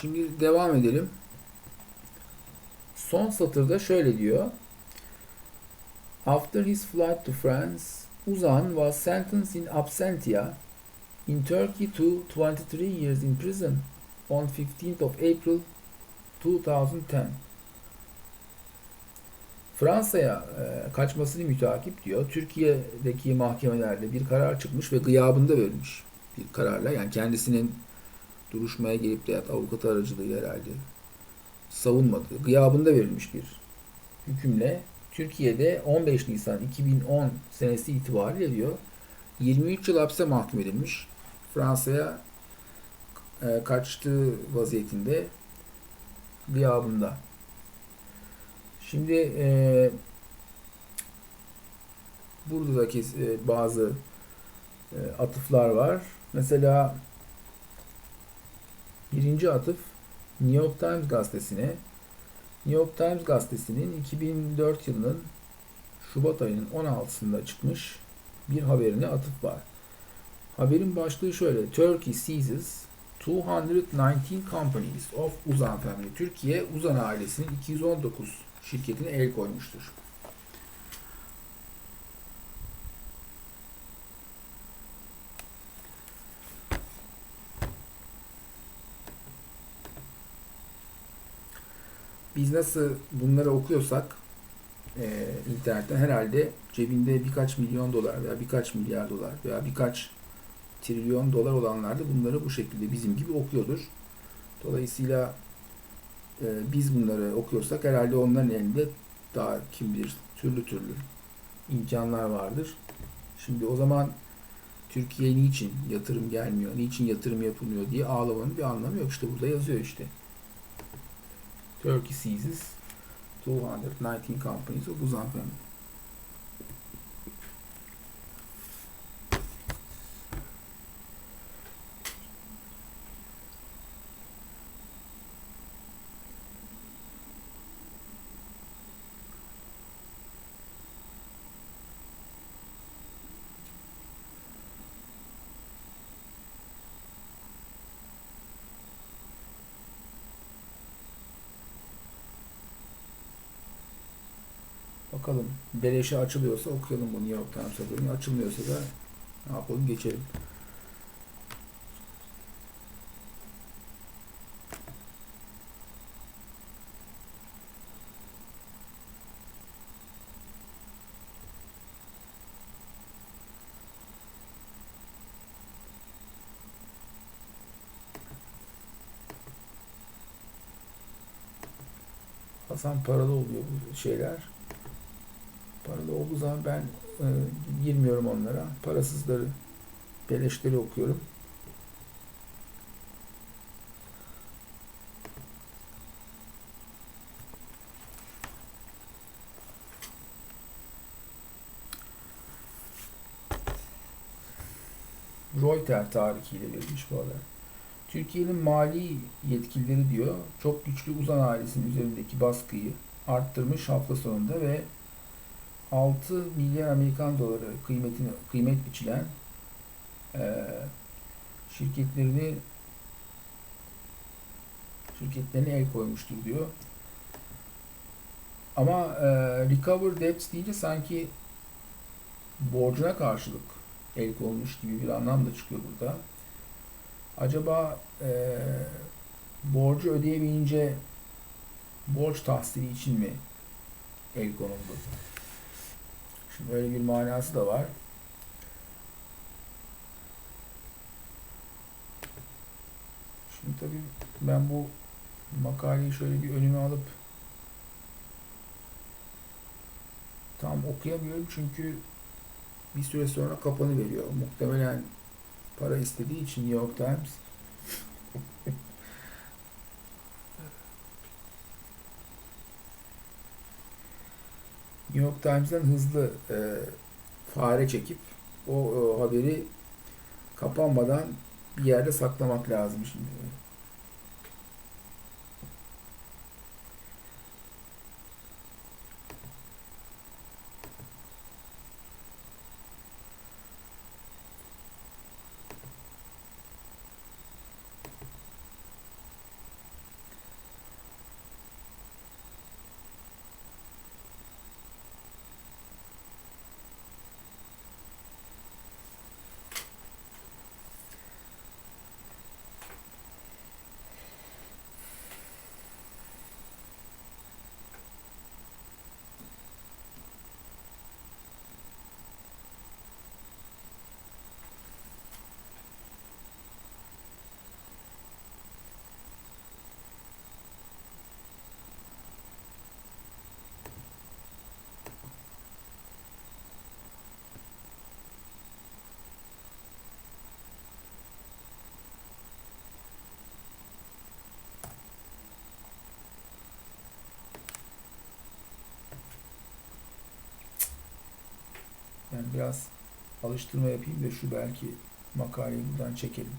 Şimdi devam edelim. Son satırda şöyle diyor. After his flight to France, Uzan was sentenced in absentia in Turkey to 23 years in prison on 15th of April 2010. Fransa'ya e, kaçmasını mütakip diyor. Türkiye'deki mahkemelerde bir karar çıkmış ve gıyabında verilmiş bir kararla. Yani kendisinin duruşmaya gelip de ya da avukat aracılığıyla herhalde savunmadığı, gıyabında verilmiş bir hükümle Türkiye'de 15 Nisan 2010 senesi itibariyle diyor 23 yıl hapse mahkum edilmiş. Fransa'ya e, kaçtığı vaziyetinde gıyabında. Şimdi e, burada da kes, e, bazı e, atıflar var. Mesela birinci atıf New York Times gazetesine New York Times gazetesinin 2004 yılının Şubat ayının 16'sında çıkmış bir haberine atıf var. Haberin başlığı şöyle. Turkey seizes 219 companies of Uzan family. Türkiye Uzan ailesinin 219 şirketine el koymuştur. Biz nasıl bunları okuyorsak e, internetten herhalde cebinde birkaç milyon dolar veya birkaç milyar dolar veya birkaç trilyon dolar olanlar da bunları bu şekilde bizim gibi okuyordur. Dolayısıyla e, biz bunları okuyorsak herhalde onların elinde daha kim bilir türlü türlü imkanlar vardır. Şimdi o zaman Türkiye'ye niçin yatırım gelmiyor, niçin yatırım yapılmıyor diye ağlamanın bir anlamı yok. İşte burada yazıyor işte. Turkey seizes 219 companies of Uzan family. Bakalım beleşe açılıyorsa okuyalım bunu New York Times haberini. Açılmıyorsa da ne yapalım geçelim. Hasan paralı oluyor bu şeyler. Paralı olduğu zaman ben e, girmiyorum onlara. Parasızları, beleşleri okuyorum. Reuters tarihiyle verilmiş bu haber. Türkiye'nin mali yetkilileri diyor çok güçlü uzan ailesinin üzerindeki baskıyı arttırmış hafta sonunda ve 6 milyar Amerikan doları kıymetini kıymet biçilen e, şirketlerini şirketlerine el koymuştur diyor. Ama e, recover debts deyince sanki borcuna karşılık el konmuş gibi bir anlam da çıkıyor burada. Acaba e, borcu ödeyemeyince borç tahsili için mi el konuldu? Şimdi öyle bir manası da var. Şimdi tabii ben bu makaleyi şöyle bir önüme alıp tam okuyamıyorum çünkü bir süre sonra kapanı veriyor. Muhtemelen para istediği için New York Times New York Times'dan hızlı e, fare çekip o e, haberi kapanmadan bir yerde saklamak lazım şimdi. Ben biraz alıştırma yapayım da şu belki makaleyi buradan çekelim.